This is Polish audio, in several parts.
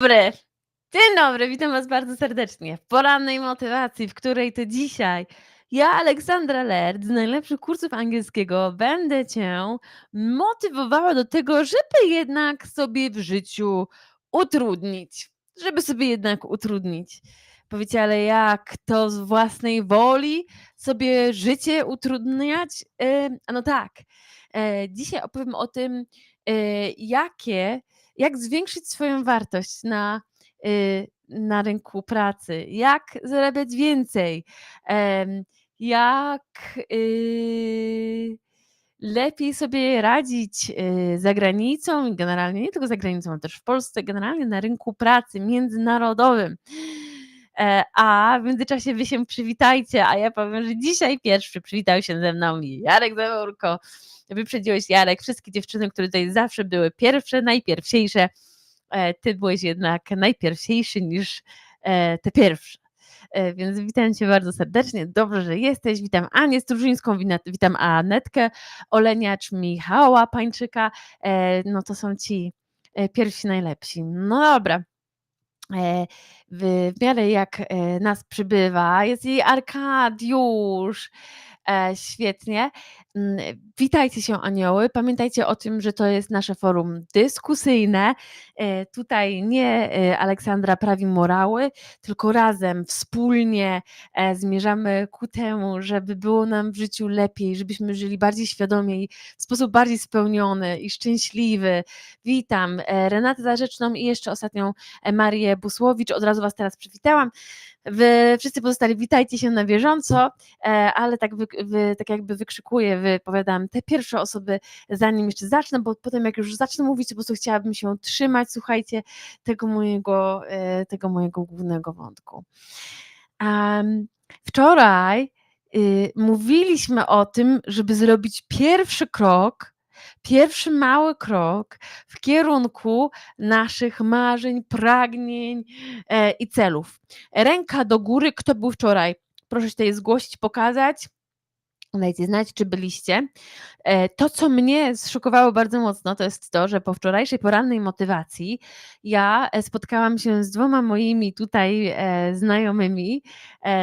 Dobry. Dzień dobry, witam Was bardzo serdecznie w porannej motywacji, w której to dzisiaj ja, Aleksandra Lerd z najlepszych kursów angielskiego będę Cię motywowała do tego, żeby jednak sobie w życiu utrudnić. Żeby sobie jednak utrudnić. Powiecie, ale jak to z własnej woli sobie życie utrudniać? Yy, no tak. E, dzisiaj opowiem o tym, e, jakie jak zwiększyć swoją wartość na, y, na rynku pracy, jak zarabiać więcej, jak y, lepiej sobie radzić y, za granicą i generalnie nie tylko za granicą, ale też w Polsce, generalnie na rynku pracy międzynarodowym. E, a w międzyczasie wy się przywitajcie, a ja powiem, że dzisiaj pierwszy przywitał się ze mną Jarek Zaworko. Wyprzedziłeś Jarek, wszystkie dziewczyny, które tutaj zawsze były pierwsze, najpierwsiejsze. E, ty byłeś jednak najpierwsiejszy niż e, te pierwsze. Więc witam Cię bardzo serdecznie. Dobrze, że jesteś. Witam Anię Strużyńską, witam Anetkę Oleniacz, Michała Pańczyka. No to są ci pierwsi najlepsi. No dobra. W miarę jak nas przybywa, jest jej Arkadiusz. E, świetnie. Mm, witajcie się, anioły. Pamiętajcie o tym, że to jest nasze forum dyskusyjne. E, tutaj nie e, Aleksandra prawi morały, tylko razem, wspólnie zmierzamy ku temu, żeby było nam w życiu lepiej, żebyśmy żyli bardziej świadomie w sposób bardziej spełniony i szczęśliwy. Witam Renatę Zarzeczną i jeszcze ostatnią Marię Busłowicz. Od razu Was teraz przywitałam. Wy wszyscy pozostali witajcie się na bieżąco, ale tak, wy, wy, tak jakby wykrzykuję, wypowiadam te pierwsze osoby, zanim jeszcze zacznę, bo potem jak już zacznę mówić, po prostu chciałabym się trzymać, słuchajcie, tego mojego, e, tego mojego głównego wątku. Um, wczoraj y, mówiliśmy o tym, żeby zrobić pierwszy krok pierwszy mały krok w kierunku naszych marzeń, pragnień e, i celów. Ręka do góry, kto był wczoraj? Proszę się tutaj zgłosić, pokazać. Dajcie znać, czy byliście. E, to, co mnie zszokowało bardzo mocno, to jest to, że po wczorajszej porannej motywacji ja e, spotkałam się z dwoma moimi tutaj e, znajomymi,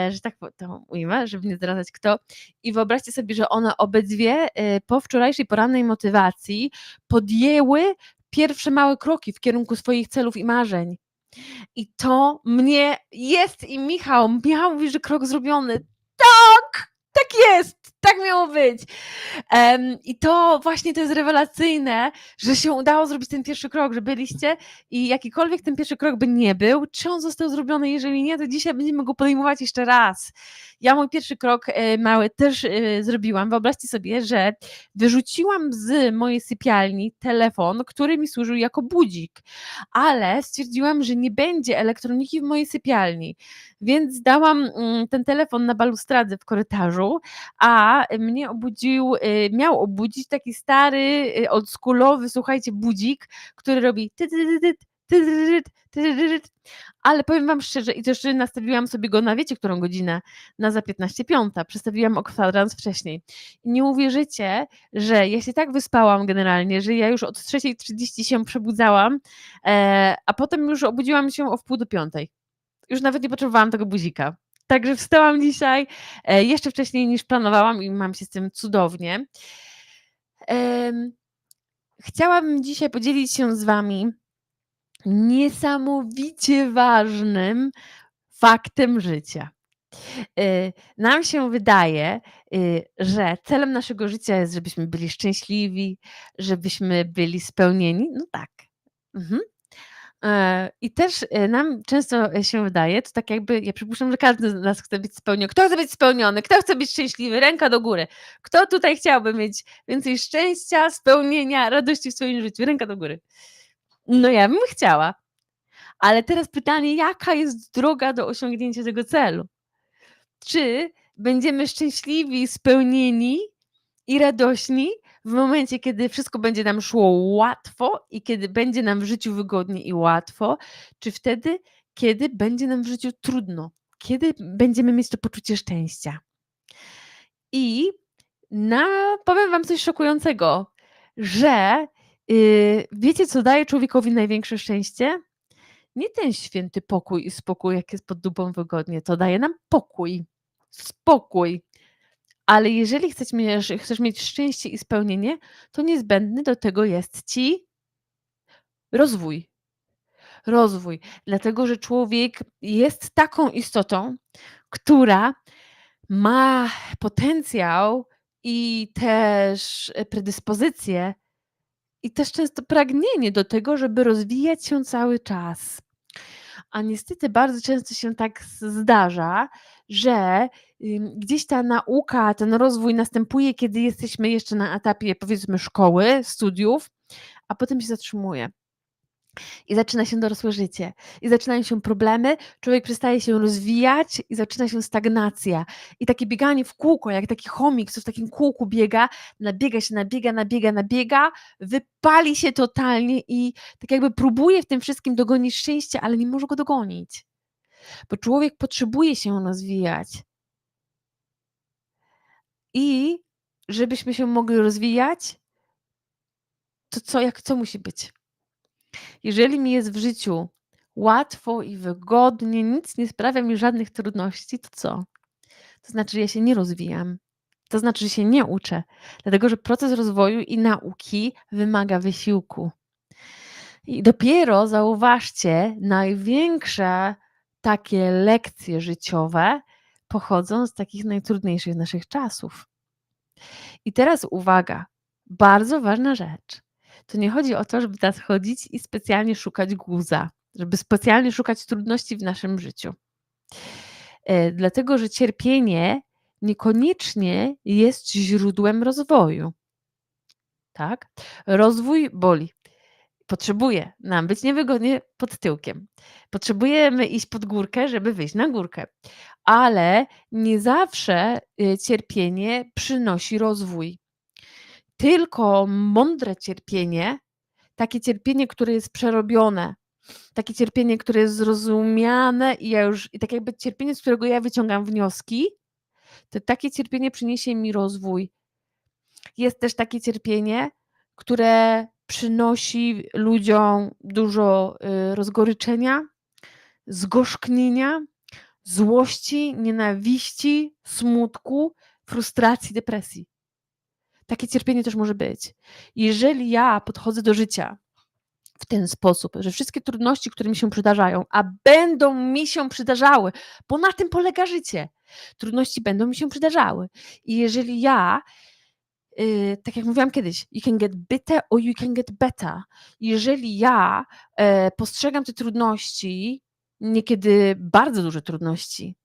że tak to ujmę, żeby nie zdradzać kto. I wyobraźcie sobie, że one obydwie po wczorajszej porannej motywacji podjęły pierwsze małe kroki w kierunku swoich celów i marzeń. I to mnie jest i Michał, Michał mówi, że krok zrobiony. Tak! Tak jest! Tak miało być. Um, I to właśnie to jest rewelacyjne, że się udało zrobić ten pierwszy krok, że byliście i jakikolwiek ten pierwszy krok by nie był, czy on został zrobiony, jeżeli nie, to dzisiaj będziemy go podejmować jeszcze raz. Ja mój pierwszy krok e, mały też e, zrobiłam. Wyobraźcie sobie, że wyrzuciłam z mojej sypialni telefon, który mi służył jako budzik, ale stwierdziłam, że nie będzie elektroniki w mojej sypialni, więc dałam mm, ten telefon na balustradę w korytarzu, a mnie obudził, y, miał obudzić taki stary, y, oldschoolowy, słuchajcie, budzik, który robi ale powiem wam szczerze, i też nastawiłam sobie go na wiecie, którą godzinę? Na za 15.05. Przestawiłam o kwadrans wcześniej. I nie uwierzycie, że ja się tak wyspałam generalnie, że ja już od 3.30 się przebudzałam, e, a potem już obudziłam się o wpół do piątej. Już nawet nie potrzebowałam tego buzika. Także wstałam dzisiaj e, jeszcze wcześniej niż planowałam i mam się z tym cudownie. Chciałabym dzisiaj podzielić się z Wami niesamowicie ważnym faktem życia. E, nam się wydaje, e, że celem naszego życia jest, żebyśmy byli szczęśliwi, żebyśmy byli spełnieni. No tak. Mhm. E, I też e, nam często się wydaje, to tak jakby, ja przypuszczam, że każdy z nas chce być spełniony. Kto chce być spełniony? Kto chce być szczęśliwy? Ręka do góry. Kto tutaj chciałby mieć więcej szczęścia, spełnienia, radości w swoim życiu? Ręka do góry. No ja bym chciała. Ale teraz pytanie, jaka jest droga do osiągnięcia tego celu? Czy będziemy szczęśliwi, spełnieni i radośni, w momencie, kiedy wszystko będzie nam szło łatwo i kiedy będzie nam w życiu wygodnie i łatwo, czy wtedy, kiedy będzie nam w życiu trudno, kiedy będziemy mieć to poczucie szczęścia. I na, powiem Wam coś szokującego, że yy, wiecie, co daje człowiekowi największe szczęście? Nie ten święty pokój i spokój, jak jest pod dupą wygodnie, to daje nam pokój, spokój. Ale jeżeli chcesz mieć chcesz mieć szczęście i spełnienie, to niezbędny do tego jest ci rozwój. Rozwój, dlatego że człowiek jest taką istotą, która ma potencjał i też predyspozycje i też często pragnienie do tego, żeby rozwijać się cały czas. A niestety bardzo często się tak zdarza, że, gdzieś ta nauka, ten rozwój następuje, kiedy jesteśmy jeszcze na etapie, powiedzmy, szkoły, studiów, a potem się zatrzymuje. I zaczyna się dorosłe życie. I zaczynają się problemy, człowiek przestaje się rozwijać i zaczyna się stagnacja. I takie bieganie w kółko, jak taki chomik, co w takim kółku biega, nabiega się, nabiega, nabiega, nabiega, wypali się totalnie i tak jakby próbuje w tym wszystkim dogonić szczęście, ale nie może go dogonić. Bo człowiek potrzebuje się rozwijać. I żebyśmy się mogli rozwijać to co, jak co musi być? Jeżeli mi jest w życiu łatwo i wygodnie, nic nie sprawia mi żadnych trudności, to co? To znaczy, że ja się nie rozwijam. To znaczy, że się nie uczę, dlatego że proces rozwoju i nauki wymaga wysiłku. I dopiero zauważcie, największe takie lekcje życiowe pochodzą z takich najtrudniejszych naszych czasów. I teraz uwaga, bardzo ważna rzecz. To nie chodzi o to, żeby teraz chodzić i specjalnie szukać guza, żeby specjalnie szukać trudności w naszym życiu. E, dlatego, że cierpienie niekoniecznie jest źródłem rozwoju. Tak? Rozwój boli. Potrzebuje nam być niewygodnie pod tyłkiem. Potrzebujemy iść pod górkę, żeby wyjść na górkę. Ale nie zawsze y, cierpienie przynosi rozwój. Tylko mądre cierpienie, takie cierpienie, które jest przerobione, takie cierpienie, które jest zrozumiane i ja już i tak jakby cierpienie, z którego ja wyciągam wnioski, to takie cierpienie przyniesie mi rozwój. Jest też takie cierpienie, które przynosi ludziom dużo, y, rozgoryczenia, zgorzknienia, złości, nienawiści, smutku, frustracji, depresji. Takie cierpienie też może być. Jeżeli ja podchodzę do życia w ten sposób, że wszystkie trudności, które mi się przydarzają, a będą mi się przydarzały, bo na tym polega życie. Trudności będą mi się przydarzały. I jeżeli ja, yy, tak jak mówiłam kiedyś, you can get bitter or you can get better. Jeżeli ja yy, postrzegam te trudności, niekiedy bardzo duże trudności,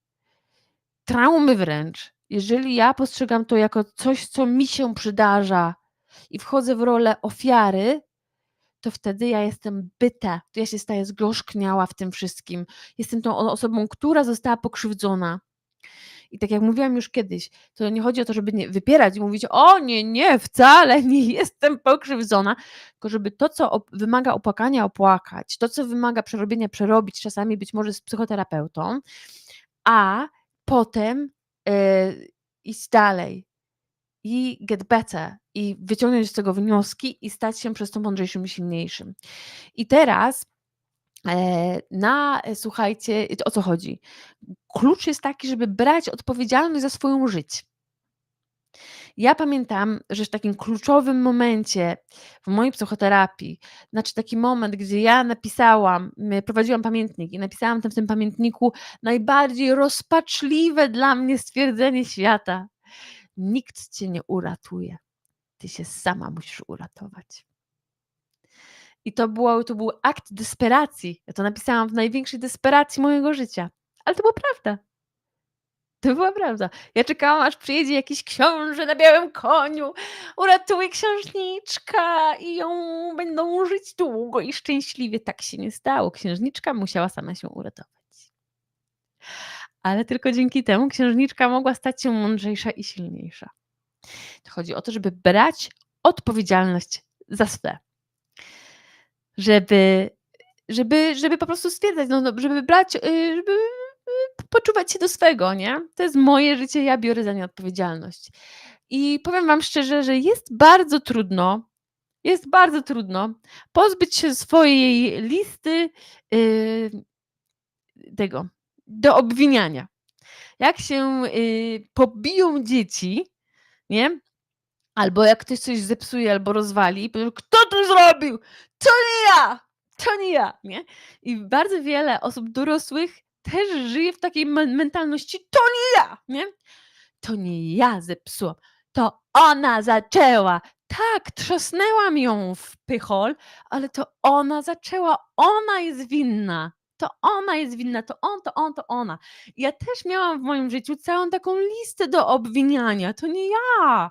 traumy wręcz, jeżeli ja postrzegam to jako coś, co mi się przydarza i wchodzę w rolę ofiary, to wtedy ja jestem byta, to ja się staję zgorzkniała w tym wszystkim. Jestem tą osobą, która została pokrzywdzona. I tak jak mówiłam już kiedyś, to nie chodzi o to, żeby nie wypierać i mówić, o nie, nie, wcale nie jestem pokrzywdzona, tylko żeby to, co op wymaga opłakania, opłakać, to, co wymaga przerobienia, przerobić, czasami być może z psychoterapeutą, a potem yy, iść dalej i get better i wyciągnąć z tego wnioski i stać się przez to mądrzejszym i silniejszym. I teraz na, e, słuchajcie, o co chodzi? Klucz jest taki, żeby brać odpowiedzialność za swoją żyć. Ja pamiętam, że w takim kluczowym momencie w mojej psychoterapii, znaczy taki moment, gdzie ja napisałam, prowadziłam pamiętnik i napisałam tam w tym pamiętniku najbardziej rozpaczliwe dla mnie stwierdzenie świata. Nikt cię nie uratuje. Ty się sama musisz uratować. I to, było, to był akt desperacji. Ja to napisałam w największej desperacji mojego życia. Ale to była prawda. To była prawda. Ja czekałam, aż przyjedzie jakiś książę na białym koniu, uratuje księżniczka i ją będą żyć długo i szczęśliwie. Tak się nie stało. Księżniczka musiała sama się uratować. Ale tylko dzięki temu księżniczka mogła stać się mądrzejsza i silniejsza. To chodzi o to, żeby brać odpowiedzialność za swe. Żeby, żeby, żeby po prostu stwierdzać, no, no żeby brać, y, żeby poczuwać się do swego, nie? To jest moje życie, ja biorę za nie odpowiedzialność. I powiem Wam szczerze, że jest bardzo trudno Jest bardzo trudno pozbyć się swojej listy, yy, tego, do obwiniania. Jak się, yy, pobiją dzieci, nie, albo jak ktoś coś zepsuje albo rozwali, „Kto to zrobił? To nie ja! To nie ja!” Nie? I bardzo wiele osób dorosłych też żyje w takiej men mentalności: „To nie ja!” Nie? „To nie ja zepsułam, to ona zaczęła. Tak, trzasnęłam ją w pychol, ale to ona zaczęła, ona jest winna. To ona jest winna, to on, to on, to ona”. Ja też miałam w moim życiu całą taką listę do obwiniania. To nie ja.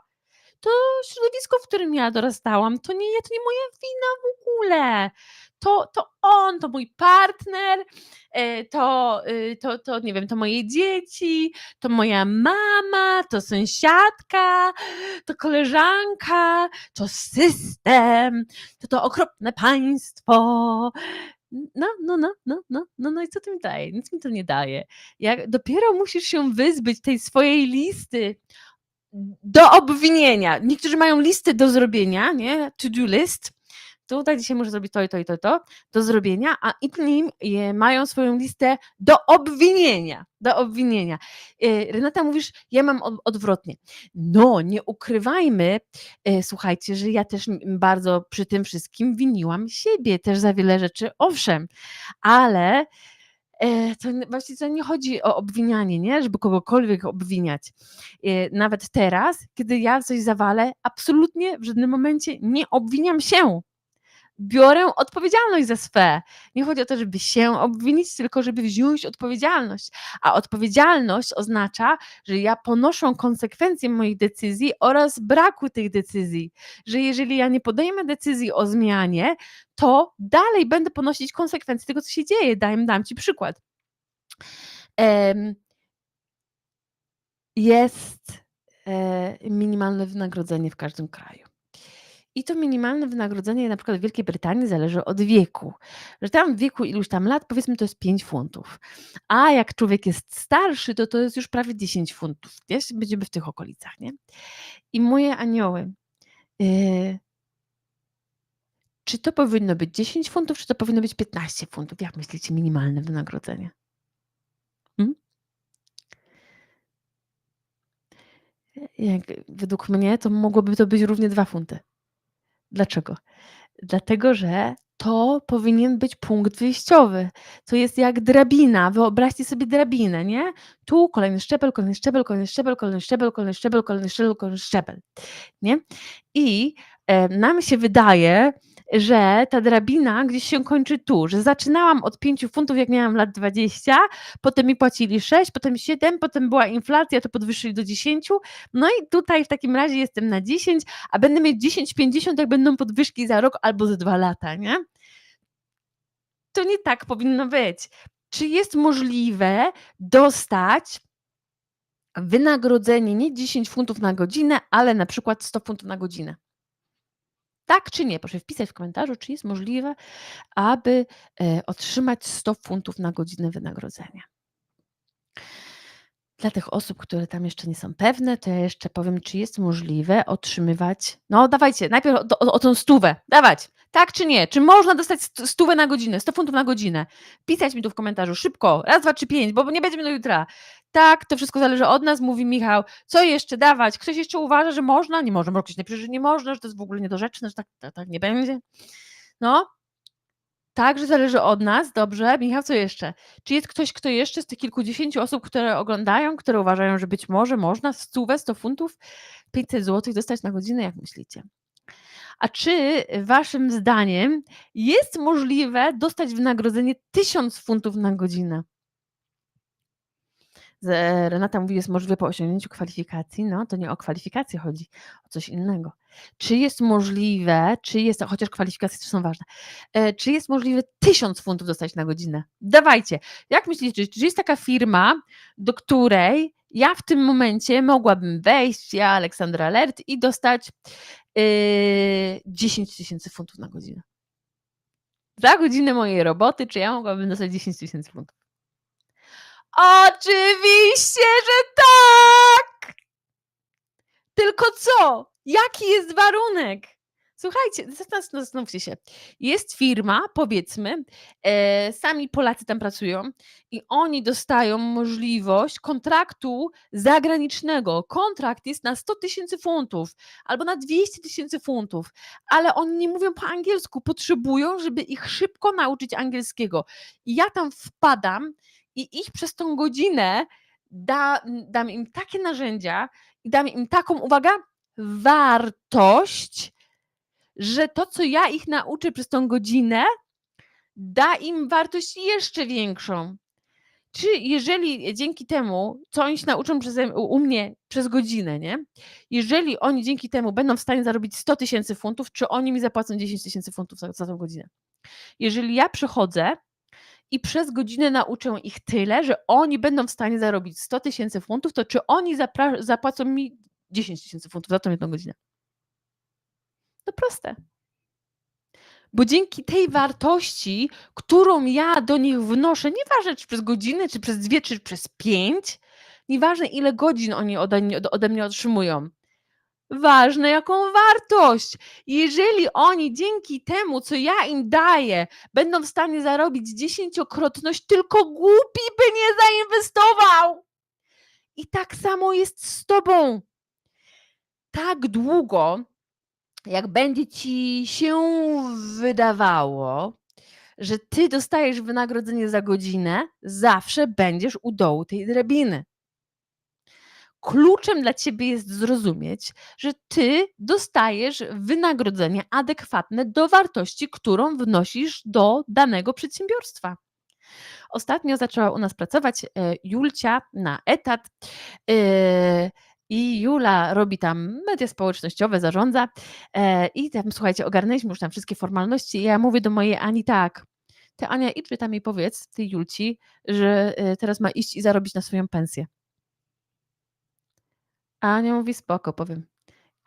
To środowisko, w którym ja dorastałam. To nie to nie moja wina w ogóle. To to on, to mój partner, yy, to, yy, to to nie wiem, to moje dzieci, to moja mama, to sąsiadka, to koleżanka, to system, to to okropne państwo. No, no, no, no, no, no, no i co to mi daje? Nic mi to nie daje. Jak dopiero musisz się wyzbyć tej swojej listy do obwinienia. Niektórzy mają listy do zrobienia, nie, to do list. Tutaj dzisiaj muszę zrobić to i to, i to, to do zrobienia, a inni je mają swoją listę do obwinienia, do obwinienia. Yy, Renata, mówisz: „Ja mam od odwrotnie”. No, nie ukrywajmy, yy, słuchajcie, że ja też bardzo przy tym wszystkim winiłam siebie też za wiele rzeczy, owszem, ale, to n właściwie to nie chodzi o obwinianie, nie, żeby kogokolwiek obwiniać. Yy, nawet teraz, kiedy ja coś zawalę, absolutnie w żadnym momencie nie obwiniam się. Biorę odpowiedzialność za swe. Nie chodzi o to, żeby się obwinić, tylko żeby wziąć odpowiedzialność. A odpowiedzialność oznacza, że ja ponoszę konsekwencje moich decyzji oraz braku tych decyzji. Że jeżeli ja nie podejmę decyzji o zmianie, to dalej będę ponosić konsekwencje tego, co się dzieje. Dam dam ci przykład. Jest, yy, minimalne wynagrodzenie w każdym kraju. I to minimalne wynagrodzenie na przykład w Wielkiej Brytanii zależy od wieku. Że tam w wieku iluś tam lat, powiedzmy, to jest 5 funtów. A jak człowiek jest starszy, to to jest już prawie 10 funtów. Wiesz, będziemy w tych okolicach, nie? I moje anioły, yy czy to powinno być 10 funtów, czy to powinno być 15 funtów? Jak myślicie, minimalne wynagrodzenie? Hmm? Jak według mnie to mogłoby to być równie 2 funty. Dlaczego? Dlatego, że to powinien być punkt wyjściowy. To jest jak drabina. Wyobraźcie sobie drabinę, nie? Tu kolejny szczebel, kolejny szczebel, kolejny szczebel, kolejny szczebel, kolejny szczebel, kolejny szczebel, kolejny szczebel, nie? I, yy, nam się wydaje, że ta drabina gdzieś się kończy tu, że zaczynałam od 5 funtów, jak miałam lat 20, potem mi płacili 6, potem 7, potem była inflacja, to podwyższyli do 10. No i tutaj w takim razie jestem na 10, a będę mieć 10,50 jak będą podwyżki za rok albo za 2 lata, nie? To nie tak powinno być. Czy jest możliwe dostać wynagrodzenie nie 10 funtów na godzinę, ale na przykład 100 funtów na godzinę? Tak czy nie? Proszę wpisać w komentarzu, czy jest możliwe, aby, yy, otrzymać 100 funtów na godzinę wynagrodzenia. Dla tych osób, które tam jeszcze nie są pewne, to ja jeszcze powiem, czy jest możliwe otrzymywać no dawajcie, najpierw o o o tą stówę, dawać, tak czy nie? Czy można dostać st stówę na godzinę, 100 funtów na godzinę? Pisać mi tu w komentarzu, szybko, raz, 2, 3, 5, bo nie będziemy do jutra. Tak, to wszystko zależy od nas, mówi Michał. Co jeszcze dawać? Ktoś jeszcze uważa, że można? Nie można, może ktoś napisze, że nie można, że to jest w ogóle niedorzeczne, że tak tak tak nie będzie. No. Tak, że zależy od nas, dobrze. Michał, co jeszcze? Czy jest ktoś, kto jeszcze z tych kilkudziesięciu osób, które oglądają, które uważają, że być może można stówę, 100 funtów, 500 złotych dostać na godzinę, jak myślicie? A czy waszym zdaniem jest możliwe dostać wynagrodzenie 1000 funtów na godzinę? Renata mówi: „Jest możliwe po osiągnięciu kwalifikacji”. No, to nie o kwalifikacje chodzi, o coś innego. Czy jest możliwe, czy jest chociaż kwalifikacje też są ważne. Yy, czy jest możliwe 1000 funtów dostać na godzinę? Dawajcie. Jak myślicie, czy jest taka firma, do której ja w tym momencie mogłabym wejść, ja, Aleksandra Lert i dostać, yy, 10 000 funtów na godzinę? Za godzinę mojej roboty, czy ja mogłabym dostać 10 000 funtów? Oczywiście, że tak! Tylko co? Jaki jest warunek? Słuchajcie, zastan zastanówcie się. Jest firma, powiedzmy, e, sami Polacy tam pracują i oni dostają możliwość kontraktu zagranicznego. Kontrakt jest na 100 tysięcy funtów albo na 200 tysięcy funtów, ale oni nie mówią po angielsku, potrzebują, żeby ich szybko nauczyć angielskiego. I ja tam wpadam i ich przez tą godzinę da, dam im takie narzędzia i dam im taką, uwaga, wartość, że to, co ja ich nauczę przez tą godzinę, da im wartość jeszcze większą. Czy jeżeli dzięki temu, co oni się nauczą przeze, u, u mnie przez godzinę, nie? Jeżeli oni dzięki temu będą w stanie zarobić 100 tysięcy funtów, czy oni mi zapłacą 10 tysięcy funtów za, za tą godzinę? Jeżeli ja przychodzę i przez godzinę nauczę ich tyle, że oni będą w stanie zarobić 100 tysięcy funtów, to czy oni zapłacą mi 10 tysięcy funtów za tą jedną godzinę? To proste. Bo dzięki tej wartości, którą ja do nich wnoszę, nieważne czy przez godzinę, czy przez dwie, czy przez pięć, nieważne ile godzin oni ode mnie, ode mnie otrzymują, ważne jaką wartość. Jeżeli oni dzięki temu, co ja im daję, będą w stanie zarobić dziesięciokrotność, tylko głupi by nie zainwestował. I tak samo jest z tobą. Tak długo, jak będzie ci się wydawało, że ty dostajesz wynagrodzenie za godzinę, zawsze będziesz u dołu tej drabiny. Kluczem dla ciebie jest zrozumieć, że ty dostajesz wynagrodzenie adekwatne do wartości, którą wnosisz do danego przedsiębiorstwa. Ostatnio zaczęła u nas pracować e, Julcia na etat. e, I Jula robi tam media społecznościowe, zarządza. e, I tam, słuchajcie, ogarnęliśmy już tam wszystkie formalności. I ja mówię do mojej Ani tak. Ty, Ania, idź tam i powiedz tej Julci, że teraz ma iść i zarobić na swoją pensję. Ania mówi, spoko, powiem.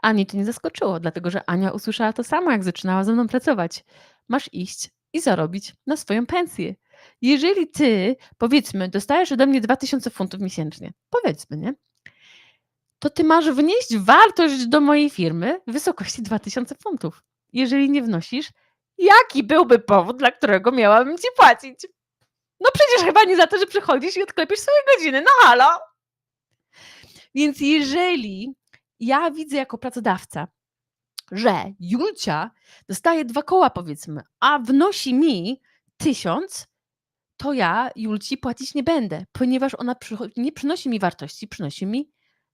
Ani to nie zaskoczyło, dlatego że Ania usłyszała to samo, jak zaczynała ze mną pracować. Masz iść i zarobić na swoją pensję. Jeżeli ty, powiedzmy, dostajesz ode mnie 2000 funtów miesięcznie, powiedzmy, nie? To ty masz wnieść wartość do mojej firmy w wysokości 2000 funtów. Jeżeli nie wnosisz, jaki byłby powód, dla którego miałabym ci płacić? No przecież chyba nie za to, że przychodzisz i odklepisz swoje godziny. No halo! Więc jeżeli ja widzę jako pracodawca, że Julcia dostaje dwa koła, powiedzmy, a wnosi mi tysiąc, to ja Julci płacić nie będę, ponieważ ona nie przynosi mi wartości, przynosi mi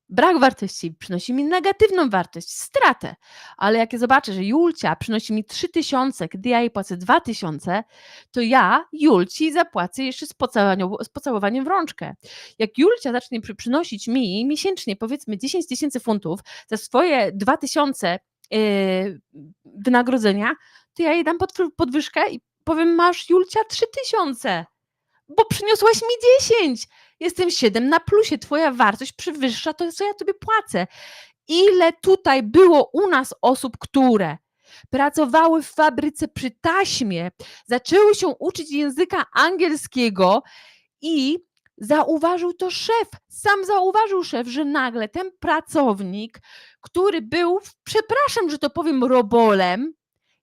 brak wartości, przynosi mi negatywną wartość, stratę. Ale jak ja zobaczę, że Julcia przynosi mi 3000, kiedy ja jej płacę 2000, to ja Julci zapłacę jeszcze z, z pocałowaniem w rączkę. Jak Julcia zacznie przy, przynosić mi miesięcznie powiedzmy 10 tysięcy funtów za swoje 2000 yy, wynagrodzenia, to ja jej dam pod, podwyżkę i powiem, masz Julcia 3000, bo przyniosłaś mi 10. Jestem 7 na plusie, twoja wartość przewyższa to, co ja tobie płacę. Ile tutaj było u nas osób, które pracowały w fabryce przy taśmie, zaczęły się uczyć języka angielskiego i zauważył to szef. Sam zauważył szef, że nagle ten pracownik, który był, przepraszam, że to powiem, robolem,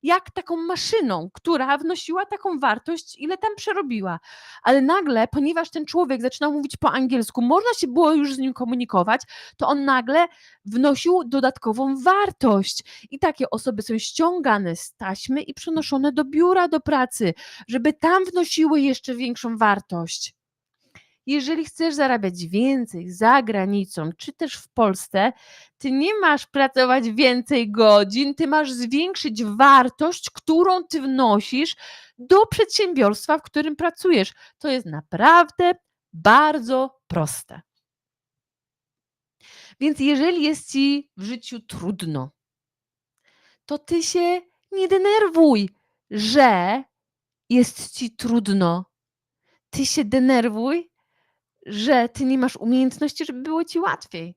jak taką maszyną, która wnosiła taką wartość, ile tam przerobiła. Ale nagle, ponieważ ten człowiek zaczynał mówić po angielsku, można się było już z nim komunikować, to on nagle wnosił dodatkową wartość. I takie osoby są ściągane z taśmy i przenoszone do biura do pracy, żeby tam wnosiły jeszcze większą wartość. Jeżeli chcesz zarabiać więcej za granicą, czy też w Polsce, ty nie masz pracować więcej godzin, ty masz zwiększyć wartość, którą ty wnosisz do przedsiębiorstwa, w którym pracujesz. To jest naprawdę bardzo proste. Więc jeżeli jest ci w życiu trudno, to ty się nie denerwuj, że jest ci trudno. Ty się denerwuj, że ty nie masz umiejętności, żeby było ci łatwiej.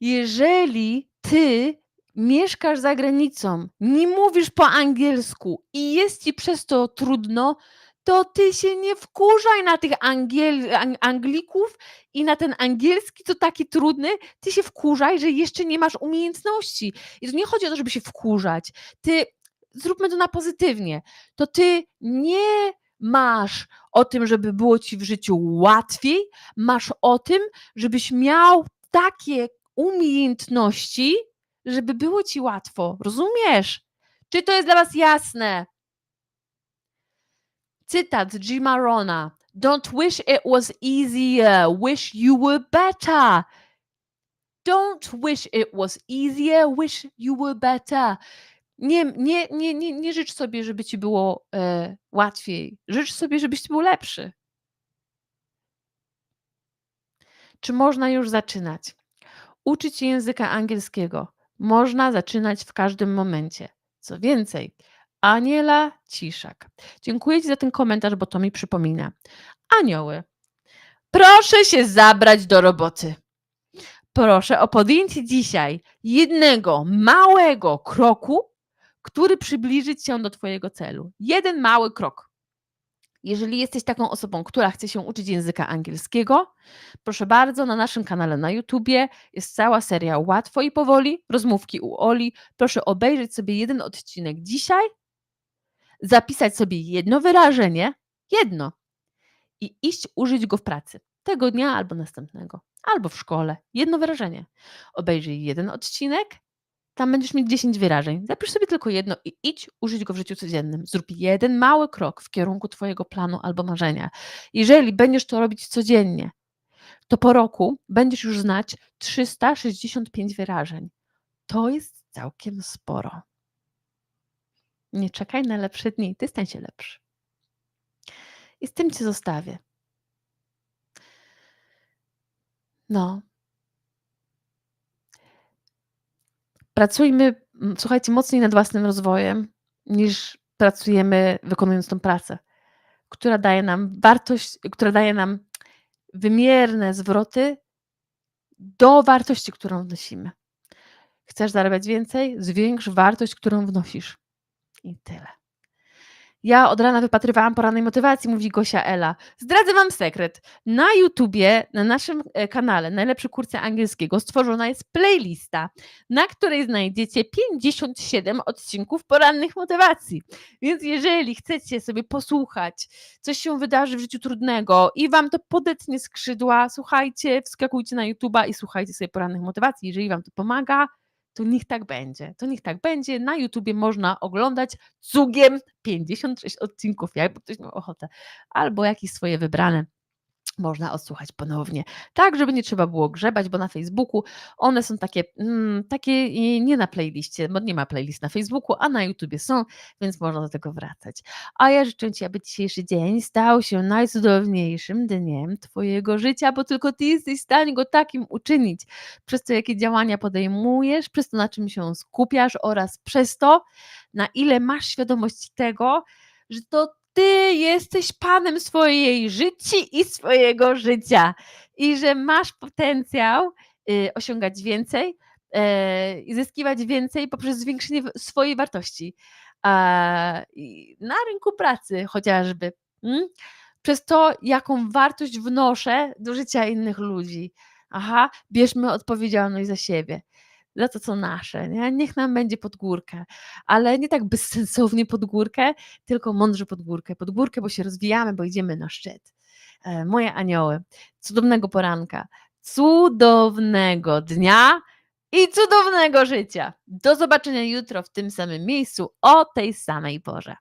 Jeżeli ty mieszkasz za granicą, nie mówisz po angielsku i jest ci przez to trudno, to ty się nie wkurzaj na tych angiel, ang, Anglików i na ten angielski, co taki trudny. Ty się wkurzaj, że jeszcze nie masz umiejętności. I to nie chodzi o to, żeby się wkurzać. Ty, zróbmy to na pozytywnie. To ty nie masz o tym, żeby było ci w życiu łatwiej, masz o tym, żebyś miał takie umiejętności, żeby było ci łatwo. Rozumiesz? Czy to jest dla was jasne? Cytat Jima Rona. Don't wish it was easier, wish you were better. Don't wish it was easier, wish you were better. Nie, nie, nie, nie, nie życz sobie, żeby ci było e, łatwiej. Życz sobie, żebyś był lepszy. Czy można już zaczynać? Uczyć języka angielskiego można zaczynać w każdym momencie. Co więcej, Aniela Ciszak. Dziękuję Ci za ten komentarz, bo to mi przypomina. Anioły, proszę się zabrać do roboty. Proszę o podjęcie dzisiaj jednego małego kroku, który przybliży Cię do Twojego celu. Jeden mały krok. Jeżeli jesteś taką osobą, która chce się uczyć języka angielskiego, proszę bardzo, na naszym kanale na YouTubie jest cała seria Łatwo i Powoli, rozmówki u Oli. Proszę obejrzeć sobie jeden odcinek dzisiaj, zapisać sobie jedno wyrażenie, jedno, i iść użyć go w pracy. Tego dnia albo następnego, albo w szkole. Jedno wyrażenie. Obejrzyj jeden odcinek, tam będziesz mieć 10 wyrażeń. Zapisz sobie tylko jedno i idź użyć go w życiu codziennym. Zrób jeden mały krok w kierunku Twojego planu albo marzenia. Jeżeli będziesz to robić codziennie, to po roku będziesz już znać 365 wyrażeń. To jest całkiem sporo. Nie czekaj na lepsze dni, ty stań się lepszy. I z tym cię zostawię. No. Pracujmy, słuchajcie, mocniej nad własnym rozwojem, niż pracujemy wykonując tą pracę, która daje nam wartość, która daje nam wymierne zwroty do wartości, którą wnosimy. Chcesz zarabiać więcej? Zwiększ wartość, którą wnosisz. I tyle. Ja od rana wypatrywałam porannej motywacji, mówi Gosia Ela. Zdradzę Wam sekret. Na YouTubie, na naszym e, kanale Najlepsze Kursy Angielskiego stworzona jest playlista, na której znajdziecie 57 odcinków porannych motywacji. Więc jeżeli chcecie sobie posłuchać, coś się wydarzy w życiu trudnego i Wam to podetnie skrzydła, słuchajcie, wskakujcie na YouTuba i słuchajcie sobie porannych motywacji. Jeżeli Wam to pomaga, to niech tak będzie. To niech tak będzie. Na YouTubie można oglądać cugiem 56 odcinków, jakby ktoś miał ochotę, albo jakieś swoje wybrane można odsłuchać ponownie. Tak, żeby nie trzeba było grzebać, bo na Facebooku one są takie, mm, takie nie na playliście, bo nie ma playlist na Facebooku, a na YouTubie są, więc można do tego wracać. A ja życzę Ci, aby dzisiejszy dzień stał się najcudowniejszym dniem Twojego życia, bo tylko Ty jesteś w stanie go takim uczynić. Przez to, jakie działania podejmujesz, przez to, na czym się skupiasz oraz przez to, na ile masz świadomość tego, że to ty jesteś panem swojej życi i swojego życia i że masz potencjał y, osiągać więcej y, i zyskiwać więcej poprzez zwiększenie swojej wartości na rynku pracy chociażby. Mm? Przez to, jaką wartość wnoszę do życia innych ludzi. Aha, bierzmy odpowiedzialność za siebie za to, co nasze. Nie? Niech nam będzie pod górkę, ale nie tak bezsensownie pod górkę, tylko mądrze pod górkę. Pod górkę, bo się rozwijamy, bo idziemy na szczyt. E, moje anioły, cudownego poranka, cudownego dnia i cudownego życia. Do zobaczenia jutro w tym samym miejscu o tej samej porze.